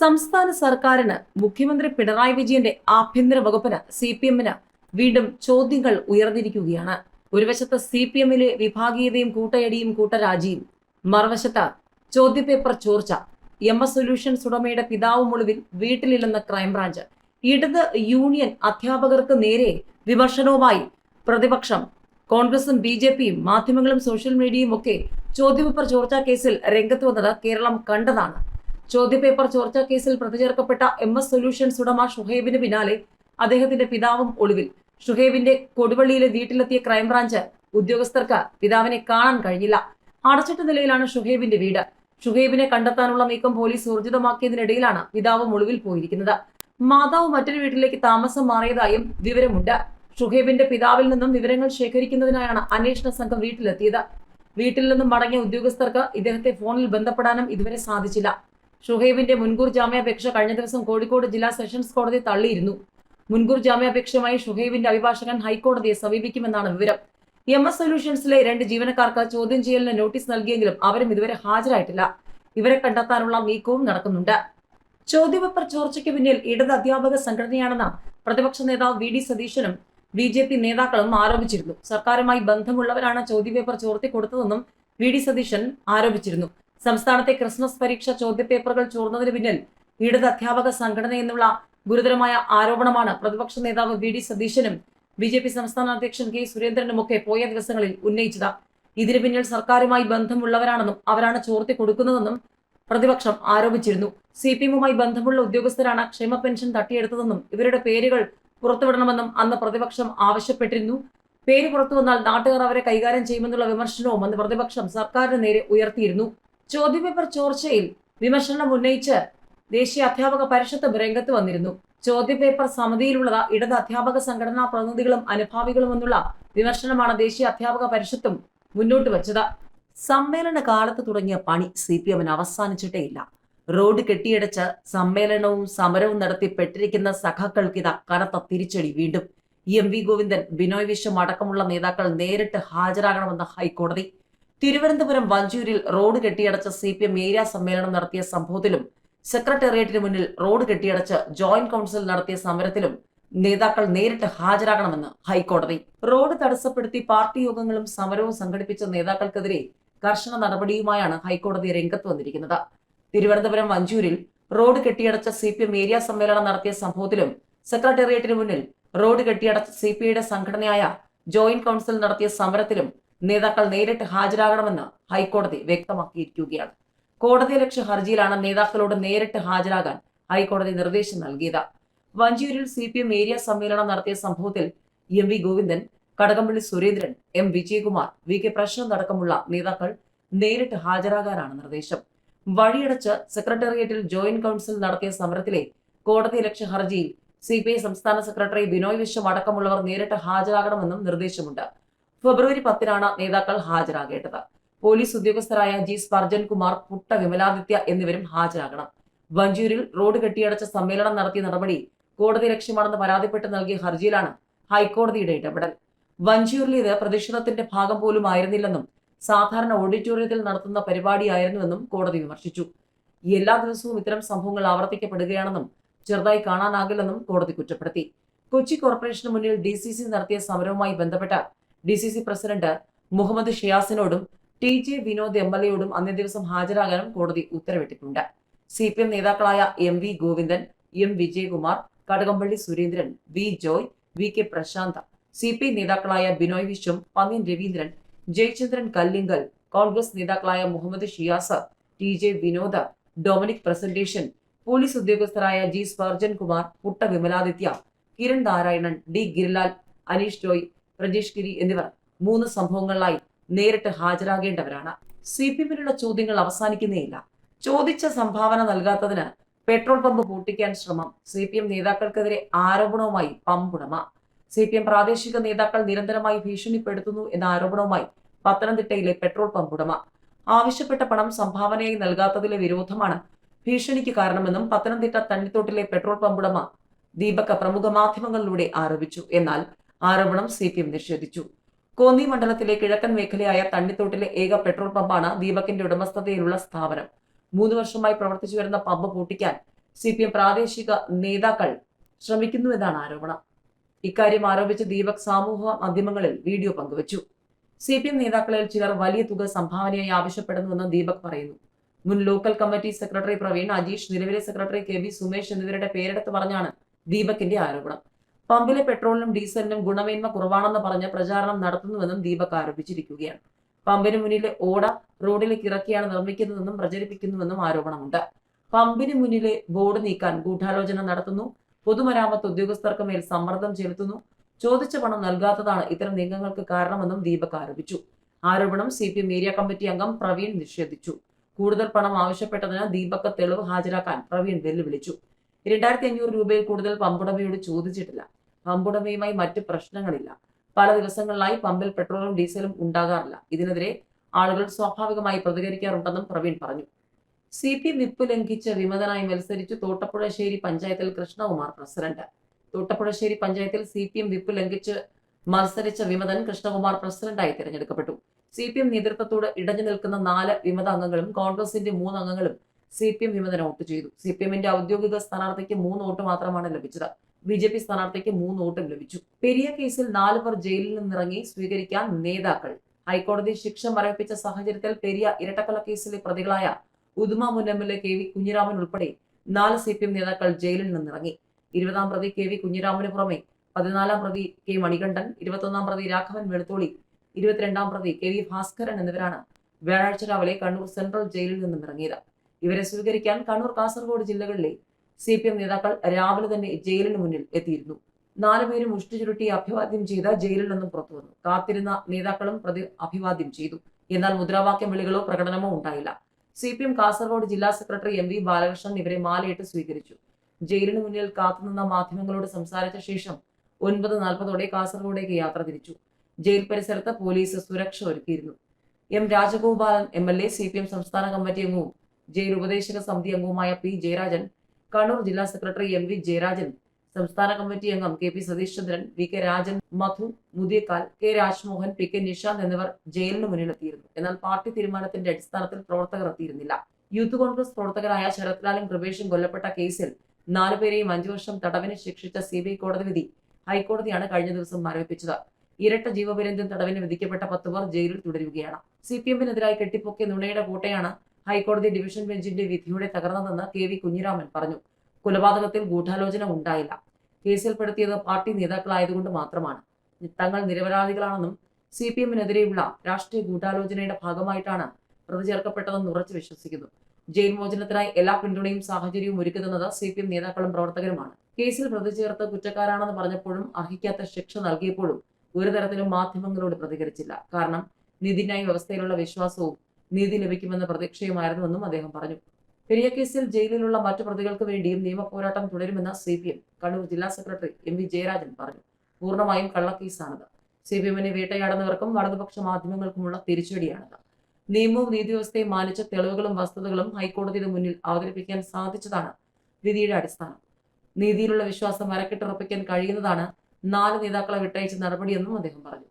സംസ്ഥാന സർക്കാരിന് മുഖ്യമന്ത്രി പിണറായി വിജയന്റെ ആഭ്യന്തര വകുപ്പിന് സി പി എമ്മിന് വീണ്ടും ചോദ്യങ്ങൾ ഉയർന്നിരിക്കുകയാണ്. ഒരു വശത്ത് സി പി എമ്മിലെ വിഭാഗീയതയും കൂട്ടയടിയും കൂട്ടരാജിയും മറുവശത്ത് ചോദ്യപേപ്പർ ചോർച്ച എം എസ് സൊല്യൂഷൻസ് ഉടമയുടെ പിതാവും ഒളിവിൽ വീട്ടിലില്ലെന്ന ക്രൈംബ്രാഞ്ച് ഇടത് യൂണിയൻ അധ്യാപകർക്ക് നേരെ വിമർശനവുമായി പ്രതിപക്ഷം കോൺഗ്രസും ബി ജെ പിയും മാധ്യമങ്ങളും സോഷ്യൽ മീഡിയയും ഒക്കെ ചോദ്യപേപ്പർ ചോർച്ചാ കേസിൽ രംഗത്ത് വന്നത് കേരളം കണ്ടതാണ്. ചോദ്യപേപ്പർ ചോർച്ചാ കേസിൽ പ്രതി ചേർക്കപ്പെട്ട എം എസ് സൊല്യൂഷൻസ് ഉടമ ഷുഹൈബിന് പിന്നാലെ അദ്ദേഹത്തിന്റെ പിതാവും ഒളിവിൽ. ഷുഹൈബിന്റെ കൊടുവള്ളിയിലെ വീട്ടിലെത്തിയ ക്രൈംബ്രാഞ്ച് ഉദ്യോഗസ്ഥർക്ക് പിതാവിനെ കാണാൻ കഴിഞ്ഞില്ല. അടച്ചിട്ട നിലയിലാണ് ഷുഹൈബിന്റെ വീട്. ഷുഹൈബിനെ കണ്ടെത്താനുള്ള നീക്കം പോലീസ് ഊർജിതമാക്കിയതിനിടയിലാണ് പിതാവും ഒളിവിൽ പോയിരിക്കുന്നത്. മാതാവ് മറ്റൊരു വീട്ടിലേക്ക് താമസം മാറിയതായും വിവരമുണ്ട്. ഷുഹൈബിന്റെ പിതാവിൽ നിന്നും വിവരങ്ങൾ ശേഖരിക്കുന്നതിനായാണ് അന്വേഷണ സംഘം വീട്ടിലെത്തിയത്. വീട്ടിൽ നിന്നും മടങ്ങിയ ഉദ്യോഗസ്ഥർക്ക് ഇദ്ദേഹത്തെ ഫോണിൽ ബന്ധപ്പെടാനും ഇതുവരെ സാധിച്ചില്ല. ഷുഹൈബിന്റെ മുൻകൂർ ജാമ്യാപേക്ഷ കഴിഞ്ഞ ദിവസം കോഴിക്കോട് ജില്ലാ സെഷൻസ് കോടതി തള്ളിയിരുന്നു. മുൻകൂർ ജാമ്യാപേക്ഷയുമായി ഷുഹൈബിന്റെ അഭിഭാഷകൻ ഹൈക്കോടതിയെ സമീപിക്കുമെന്നാണ് വിവരം. എം എസ് സൊല്യൂഷൻസിലെ രണ്ട് ജീവനക്കാർക്ക് ചോദ്യം ചെയ്യലിന് നോട്ടീസ് നൽകിയെങ്കിലും അവരും ഇതുവരെ ഹാജരായിട്ടില്ല. ഇവരെ കണ്ടെത്താനുള്ള നീക്കവും നടക്കുന്നുണ്ട്. ചോദ്യപേപ്പർ ചോർച്ചയ്ക്ക് പിന്നിൽ ഇടത് അധ്യാപക സംഘടനയാണെന്ന പ്രതിപക്ഷ നേതാവ് വി ഡി സതീശനും ബി ജെ പി നേതാക്കളും ആരോപിച്ചിരുന്നു. സർക്കാരുമായി ബന്ധമുള്ളവരാണ് ചോദ്യപേപ്പർ ചോർത്തി കൊടുത്തതെന്നും വി ഡി സതീശൻ ആരോപിച്ചിരുന്നു. സംസ്ഥാനത്തെ ക്രിസ്മസ് പരീക്ഷ ചോദ്യപേപ്പറുകൾ ചോർന്നതിന് പിന്നിൽ ഇടത് അധ്യാപക സംഘടന എന്നുള്ള ഗുരുതരമായ ആരോപണമാണ് പ്രതിപക്ഷ നേതാവ് വി ഡി സതീശനും ബി ജെ പി സംസ്ഥാന അധ്യക്ഷൻ കെ സുരേന്ദ്രനുമൊക്കെ പോയ ദിവസങ്ങളിൽ ഉന്നയിച്ചത്. ഇതിന് പിന്നിൽ സർക്കാരുമായി ബന്ധമുള്ളവരാണെന്നും അവരാണ് ചോർത്തി കൊടുക്കുന്നതെന്നും പ്രതിപക്ഷം ആരോപിച്ചിരുന്നു. സി പി എമ്മുമായി ബന്ധമുള്ള ഉദ്യോഗസ്ഥരാണ് ക്ഷേമ പെൻഷൻ തട്ടിയെടുത്തതെന്നും ഇവരുടെ പേരുകൾ പുറത്തുവിടണമെന്നും അന്ന് പ്രതിപക്ഷം ആവശ്യപ്പെട്ടിരുന്നു. പേര് പുറത്തു വന്നാൽ നാട്ടുകാർ അവരെ കൈകാര്യം ചെയ്യുമെന്നുള്ള വിമർശനവും അന്ന് പ്രതിപക്ഷം സർക്കാരിന് നേരെ ഉയർത്തിയിരുന്നു. ചോദ്യപേപ്പർ ചോർച്ചയിൽ വിമർശനം ഉന്നയിച്ച് ദേശീയ അധ്യാപക പരിഷത്ത് രംഗത്ത് വന്നിരുന്നു. ചോദ്യപേപ്പർ സമിതിയിലുള്ളത് ഇടത് അധ്യാപക സംഘടനാ പ്രതിനിധികളും അനുഭാവികളും എന്നുള്ള വിമർശനമാണ് ദേശീയ അധ്യാപക പരിഷത്തും മുന്നോട്ട് വച്ചത്. സമ്മേളന കാലത്ത് തുടങ്ങിയ പണി സി പി എമ്മിന് അവസാനിച്ചിട്ടേയില്ല. റോഡ് കെട്ടിയടച്ച് സമ്മേളനവും സമരവും നടത്തി പെട്ടിരിക്കുന്ന സഖാക്കൾക്കിത കനത്ത തിരിച്ചടി വീണ്ടും. എം വി ഗോവിന്ദൻ ബിനോയ് വിശ്വം അടക്കമുള്ള നേതാക്കൾ നേരിട്ട് ഹാജരാകണമെന്ന ഹൈക്കോടതി തിരുവനന്തപുരം വഞ്ചൂരിൽ റോഡ് കെട്ടിയടച്ച സി പി എം ഏരിയ സമ്മേളനം നടത്തിയ സംഭവത്തിലും സെക്രട്ടേറിയറ്റിന് മുന്നിൽ റോഡ് കെട്ടിയടച്ച് ജോയിന്റ് കൗൺസിൽ നടത്തിയ സമരത്തിലും നേതാക്കൾ നേരിട്ട് ഹാജരാകണമെന്ന് ഹൈക്കോടതി. റോഡ് തടസ്സപ്പെടുത്തി പാർട്ടി യോഗങ്ങളും സമരവും സംഘടിപ്പിച്ച നേതാക്കൾക്കെതിരെ കർശന നടപടിയുമായാണ് ഹൈക്കോടതി രംഗത്ത് വന്നിരിക്കുന്നത്. തിരുവനന്തപുരം വഞ്ചൂരിൽ റോഡ് കെട്ടിയടച്ച സി പി എം ഏരിയ സമ്മേളനം നടത്തിയ സംഭവത്തിലും സെക്രട്ടേറിയറ്റിന് മുന്നിൽ റോഡ് കെട്ടിയടച്ച സി പി ഐയുടെ സംഘടനയായ ജോയിന്റ് കൗൺസിൽ നടത്തിയ സമരത്തിലും നേതാക്കൾ നേരിട്ട് ഹാജരാകണമെന്ന് ഹൈക്കോടതി വ്യക്തമാക്കിയിരിക്കുകയാണ്. കോടതിയലക്ഷ്യ ഹർജിയിലാണ് നേതാക്കളോട് നേരിട്ട് ഹാജരാകാൻ ഹൈക്കോടതി നിർദ്ദേശം നൽകിയത്. വഞ്ചിയൂരിൽ സി പി എം ഏരിയ സമ്മേളനം നടത്തിയ സംഭവത്തിൽ M V Govindan Kadakampally Surendran M Vijayakumar V K Prashanth അടക്കമുള്ള നേതാക്കൾ നേരിട്ട് ഹാജരാകാനാണ് നിർദ്ദേശം. വഴിയടച്ച് സെക്രട്ടേറിയറ്റിൽ ജോയിന്റ് കൗൺസിൽ നടത്തിയ സമരത്തിലെ കോടതി ലക്ഷ്യ ഹർജിയിൽ സി പി ഐ സംസ്ഥാന സെക്രട്ടറി ബിനോയ് വിശ്വം അടക്കമുള്ളവർ നേരിട്ട് ഹാജരാകണമെന്നും നിർദ്ദേശമുണ്ട്. ഫെബ്രുവരി പത്തിനാണ് നേതാക്കൾ ഹാജരാകേണ്ടത്. പോലീസ് ഉദ്യോഗസ്ഥരായ ജി സ്പർജൻ കുമാർ പുട്ട വിമലാദിത്യ എന്നിവരും ഹാജരാകണം. വഞ്ചൂരിൽ റോഡ് കെട്ടിയടച്ച സമ്മേളനം നടത്തിയ നടപടി കോടതി ലക്ഷ്യമാണെന്ന് പരാതിപ്പെട്ട് നൽകിയ ഹർജിയിലാണ് ഹൈക്കോടതിയുടെ ഇടപെടൽ. വഞ്ചൂരിലേത് പ്രതിഷേധത്തിന്റെ ഭാഗം പോലും ആയിരുന്നില്ലെന്നും സാധാരണ ഓഡിറ്റോറിയത്തിൽ നടത്തുന്ന പരിപാടിയായിരുന്നുവെന്നും കോടതി വിമർശിച്ചു. എല്ലാ ദിവസവും ഇത്തരം സംഭവങ്ങൾ ആവർത്തിക്കപ്പെടുകയാണെന്നും ചെറുതായി കാണാനാകില്ലെന്നും കോടതി കുറ്റപ്പെടുത്തി. കൊച്ചി കോർപ്പറേഷന് മുന്നിൽ ഡി നടത്തിയ സമരവുമായി ബന്ധപ്പെട്ട് D C C president Muhammad ഷിയാസിനോടും T J Vinod M L എയോടും അന്നേ ദിവസം ഹാജരാകാനും കോടതി ഉത്തരവിട്ടിട്ടുണ്ട്. സി പി എം നേതാക്കളായ M V Govindan M Vijayakumar Kadakampally Surendran V Joy V K Prashanth C P I നേതാക്കളായ ബിനോയ് വിശ്വം പന്ന്യൻ രവീന്ദ്രൻ ജയചന്ദ്രൻ കല്ലിങ്കൽ കോൺഗ്രസ് നേതാക്കളായ Muhammad Shiyas T J Vinod Dominic Presentation police ഉദ്യോഗസ്ഥരായ G Sparjan Kumar Putta Vimaladitya Kiran Narayanan D Girilal Aneesh Joy Prajesh ഗിരി എന്നിവർ മൂന്ന് സംഭവങ്ങളിലായി നേരിട്ട് ഹാജരാകേണ്ടവരാണ്. സി പി എമ്മിനുള്ള ചോദ്യങ്ങൾ അവസാനിക്കുന്നേയില്ല. ചോദിച്ച സംഭാവന നൽകാത്തതിന് പെട്രോൾ പമ്പ് പൂട്ടിക്കാൻ ശ്രമം സി പി എം നേതാക്കൾക്കെതിരെ ആരോപണവുമായി പമ്പുടമ. സി പി എം പ്രാദേശിക നേതാക്കൾ നിരന്തരമായി ഭീഷണിപ്പെടുത്തുന്നു എന്ന ആരോപണവുമായി പത്തനംതിട്ടയിലെ പെട്രോൾ പമ്പ് ഉടമ. ആവശ്യപ്പെട്ട പണം സംഭാവനയായി നൽകാത്തതിലെ വിരോധമാണ് ഭീഷണിക്ക് കാരണമെന്നും പത്തനംതിട്ട തണ്ണിത്തോട്ടിലെ പെട്രോൾ പമ്പ് ഉടമ ദീപക് പ്രമുഖ മാധ്യമങ്ങളിലൂടെ ആരോപിച്ചു. എന്നാൽ ആരോപണം സി പി എം നിഷേധിച്ചു. കോന്നി മണ്ഡലത്തിലെ കിഴക്കൻ മേഖലയായ തണ്ണിത്തോട്ടിലെ ഏക പെട്രോൾ പമ്പാണ് ദീപകിന്റെ ഉടമസ്ഥതയിലുള്ള സ്ഥാപനം. മൂന്ന് വർഷമായി പ്രവർത്തിച്ചു വരുന്ന പമ്പ് പൂട്ടിക്കാൻ സി പി എം പ്രാദേശിക നേതാക്കൾ ശ്രമിക്കുന്നുവെന്നാണ് ആരോപണം. ഇക്കാര്യം ആരോപിച്ച് ദീപക് സാമൂഹ മാധ്യമങ്ങളിൽ വീഡിയോ പങ്കുവച്ചു. സി പി എം നേതാക്കളിൽ ചിലർ വലിയ തുക സംഭാവനയായി ആവശ്യപ്പെടുന്നുവെന്ന് ദീപക് പറയുന്നു. മുൻ local committee secretary Praveen Ajeesh നിലവിലെ സെക്രട്ടറി കെ വി സുമേഷ് എന്നിവരുടെ പേരെടുത്ത് പറഞ്ഞാണ് ദീപകിന്റെ ആരോപണം. പമ്പിലെ പെട്രോളിനും ഡീസലിനും ഗുണമേന്മ കുറവാണെന്ന് പറഞ്ഞ് പ്രചാരണം നടത്തുന്നുവെന്നും ദീപക് ആരോപിച്ചിരിക്കുകയാണ്. പമ്പിന് മുന്നിലെ ഓട റോഡിലേക്ക് ഇറക്കിയാണ് നിർമ്മിക്കുന്നതെന്നും പ്രചരിപ്പിക്കുന്നുവെന്നും ആരോപണമുണ്ട്. പമ്പിന് മുന്നിലെ ബോർഡ് നീക്കാൻ ഗൂഢാലോചന നടത്തുന്നു. പൊതുമരാമത്ത് ഉദ്യോഗസ്ഥർക്ക് മേൽ സമ്മർദ്ദം ചെലുത്തുന്നു. ചോദിച്ച പണം നൽകാത്തതാണ് ഇത്തരം നീക്കങ്ങൾക്ക് കാരണമെന്നും ദീപക് ആരോപിച്ചു. ആരോപണം C P M area committee അംഗം പ്രവീൺ നിഷേധിച്ചു. കൂടുതൽ പണം ആവശ്യപ്പെട്ടതിന് ദീപക് തെളിവ് ഹാജരാക്കാൻ പ്രവീൺ വെല്ലുവിളിച്ചു. രണ്ടായിരത്തി അഞ്ഞൂറ് രൂപയിൽ കൂടുതൽ പമ്പുടമയോട് ചോദിച്ചിട്ടില്ല. പമ്പുടമയുമായി മറ്റ് പ്രശ്നങ്ങളില്ല. പല ദിവസങ്ങളിലായി പമ്പിൽ പെട്രോളും ഡീസലും ഉണ്ടാകാറില്ല. ഇതിനെതിരെ ആളുകൾ സ്വാഭാവികമായി പ്രതികരിക്കാറുണ്ടെന്നും പ്രവീൺ പറഞ്ഞു. സി പി വിപ്പ് ലംഘിച്ച് വിമതനായി മത്സരിച്ചു തോട്ടപ്പുഴശ്ശേരി പഞ്ചായത്തിൽ കൃഷ്ണകുമാർ പ്രസിഡന്റ്. തോട്ടപ്പുഴശ്ശേരി പഞ്ചായത്തിൽ സി പി എം വിപ്പ് ലംഘിച്ച് മത്സരിച്ച വിമതൻ കൃഷ്ണകുമാർ പ്രസിഡന്റായി തിരഞ്ഞെടുക്കപ്പെട്ടു. സി പി എം നേതൃത്വത്തോട് ഇടഞ്ഞു നിൽക്കുന്ന നാല് വിമത അംഗങ്ങളും കോൺഗ്രസിന്റെ മൂന്ന് അംഗങ്ങളും സി പി എം വിമതന് വോട്ട് ചെയ്തു. സി പി എമ്മിന്റെ ഔദ്യോഗിക സ്ഥാനാർത്ഥിക്ക് മൂന്ന് വോട്ട് മാത്രമാണ് ലഭിച്ചത്. ബി ജെ പി സ്ഥാനാർത്ഥിക്ക് മൂന്ന് വോട്ടും ലഭിച്ചു. പെരിയ കേസിൽ നാല് പേർ ജയിലിൽ നിന്നിറങ്ങി സ്വീകരിക്കാൻ നേതാക്കൾ. ഹൈക്കോടതി ശിക്ഷ മരവിപ്പിച്ച സാഹചര്യത്തിൽ പെരിയ ഇരട്ടക്കൊല കേസിലെ പ്രതികളായ Uduma A K V Kunhiraman ഉൾപ്പെടെ നാല് സി പി എം നേതാക്കൾ ജയിലിൽ നിന്നിറങ്ങി. ഇരുപതാം പ്രതി കെ വി കുഞ്ഞിരാമന് പുറമെ പതിനാലാം പ്രതി കെ മണികണ്ഠൻ ഇരുപത്തൊന്നാം പ്രതി രാഘവൻ വെളുത്തോളി ഇരുപത്തിരണ്ടാം പ്രതി കെ വി ഭാസ്കരൻ എന്നിവരാണ് വ്യാഴാഴ്ച രാവിലെ കണ്ണൂർ സെൻട്രൽ ജയിലിൽ നിന്നും ഇറങ്ങിയത് ഇവരെ സ്വീകരിക്കാൻ കണ്ണൂർ കാസർഗോഡ് ജില്ലകളിലെ സി പി എം നേതാക്കൾ രാവിലെ തന്നെ ജയിലിന് മുന്നിൽ എത്തിയിരുന്നു. നാലുപേരും മുഷ്ടി ചുരുട്ടി അഭിവാദ്യം ചെയ്ത് ജയിലിൽ നിന്നും പുറത്തു വന്നു. കാത്തിരുന്ന നേതാക്കളും പ്രതി അഭിവാദ്യം ചെയ്തു. എന്നാൽ മുദ്രാവാക്യം വിളികളോ പ്രകടനമോ ഉണ്ടായില്ല. സി പി എം കാസർഗോഡ് ജില്ലാ സെക്രട്ടറി എം വി ബാലകൃഷ്ണൻ ഇവരെ മാലയിട്ട് സ്വീകരിച്ചു. ജയിലിന് മുന്നിൽ കാത്തുനിന്ന മാധ്യമങ്ങളോട് സംസാരിച്ച ശേഷം ഒൻപത് നാൽപ്പതോടെ കാസർഗോഡേക്ക് യാത്ര തിരിച്ചു. ജയിൽ പരിസരത്ത് പോലീസ് സുരക്ഷ ഒരുക്കിയിരുന്നു. M Rajagopalan M L A C P M സംസ്ഥാന കമ്മിറ്റി അംഗവും ജയിൽ ഉപദേശക സമിതി അംഗവുമായ പി ജയരാജൻ കണ്ണൂർ ജില്ലാ സെക്രട്ടറി എം വി ജയരാജൻ സംസ്ഥാന കമ്മിറ്റി അംഗം K P Satheesh Chandran V K Rajan Madhu Muthiyakkal K Rajmohan P K Nishanth എന്നിവർ ജയിലിന് മുന്നിലെത്തിയിരുന്നു. എന്നാൽ പാർട്ടി തീരുമാനത്തിന്റെ അടിസ്ഥാനത്തിൽ പ്രവർത്തകർ എത്തിയിരുന്നില്ല. യൂത്ത് കോൺഗ്രസ് പ്രവർത്തകരായ ശരത്ലാലും കൃപേഷും കൊല്ലപ്പെട്ട കേസിൽ നാലുപേരെയും അഞ്ചു വർഷം തടവിന് ശിക്ഷിച്ച സി ബി ഐ കോടതി വിധി ഹൈക്കോടതിയാണ് കഴിഞ്ഞ ദിവസം മരവിപ്പിച്ചത്. ഇരട്ട ജീവപര്യന്തം തടവിന് വിധിക്കപ്പെട്ട പത്ത് പേർ ജയിലിൽ തുടരുകയാണ്. സി പി എമ്മിനെതിരായി കെട്ടിപ്പൊക്കിയ നുണയുടെ കോട്ടയാണ് ഹൈക്കോടതി ഡിവിഷൻ ബെഞ്ചിന്റെ വിധിയോടെ തകർന്നതെന്ന് കെ വി കുഞ്ഞിരാമൻ പറഞ്ഞു. കൊലപാതകത്തിൽ ഗൂഢാലോചന ഉണ്ടായില്ല. കേസിൽപ്പെടുത്തിയത് പാർട്ടി നേതാക്കളായതുകൊണ്ട് മാത്രമാണ്. തങ്ങൾ നിരപരാധികളാണെന്നും സി പി എമ്മിനെതിരെയുള്ള രാഷ്ട്രീയ ഗൂഢാലോചനയുടെ ഭാഗമായിട്ടാണ് പ്രതി ചേർക്കപ്പെട്ടതെന്ന് ഉറച്ചു വിശ്വസിക്കുന്നു. ജയിൽ മോചനത്തിനായി എല്ലാ പിന്തുണയും സാഹചര്യവും ഒരുക്കുന്നത് സി പി എം നേതാക്കളും പ്രവർത്തകരുമാണ്. കേസിൽ പ്രതി ചേർത്ത് കുറ്റക്കാരാണെന്ന് പറഞ്ഞപ്പോഴും അർഹിക്കാത്ത ശിക്ഷ നൽകിയപ്പോഴും ഒരു തരത്തിലും മാധ്യമങ്ങളോട് പ്രതികരിച്ചില്ല. കാരണം നീതിന്യായ വ്യവസ്ഥയിലുള്ള വിശ്വാസവും നീതി ലഭിക്കുമെന്ന പ്രതീക്ഷയുമായിരുന്നുവെന്നും അദ്ദേഹം പറഞ്ഞു. പെരിയ കേസിൽ ജയിലിലുള്ള മറ്റു പ്രതികൾക്ക് വേണ്ടിയും നിയമപോരാട്ടം തുടരുമെന്ന് സി പി എം കണ്ണൂർ ജില്ലാ സെക്രട്ടറി എം വി ജയരാജൻ പറഞ്ഞു. പൂർണമായും കള്ളക്കേസാണിത് സി പി എമ്മിനെ വേട്ടയാടുന്നവർക്കും വലതുപക്ഷ മാധ്യമങ്ങൾക്കുമുള്ള തിരിച്ചടിയാണിത്. നിയമവും നീതിവ്യവസ്ഥയും മാനിച്ച തെളിവുകളും വസ്തുതകളും ഹൈക്കോടതിയുടെ മുന്നിൽ അവതരിപ്പിക്കാൻ സാധിച്ചതാണ് വിധിയുടെ അടിസ്ഥാനം. നീതിയിലുള്ള വിശ്വാസം അരക്കിട്ടുറപ്പിക്കാൻ കഴിയുന്നതാണ് നാല് നേതാക്കളെ വിട്ടയച്ച നടപടിയെന്നും അദ്ദേഹം പറഞ്ഞു.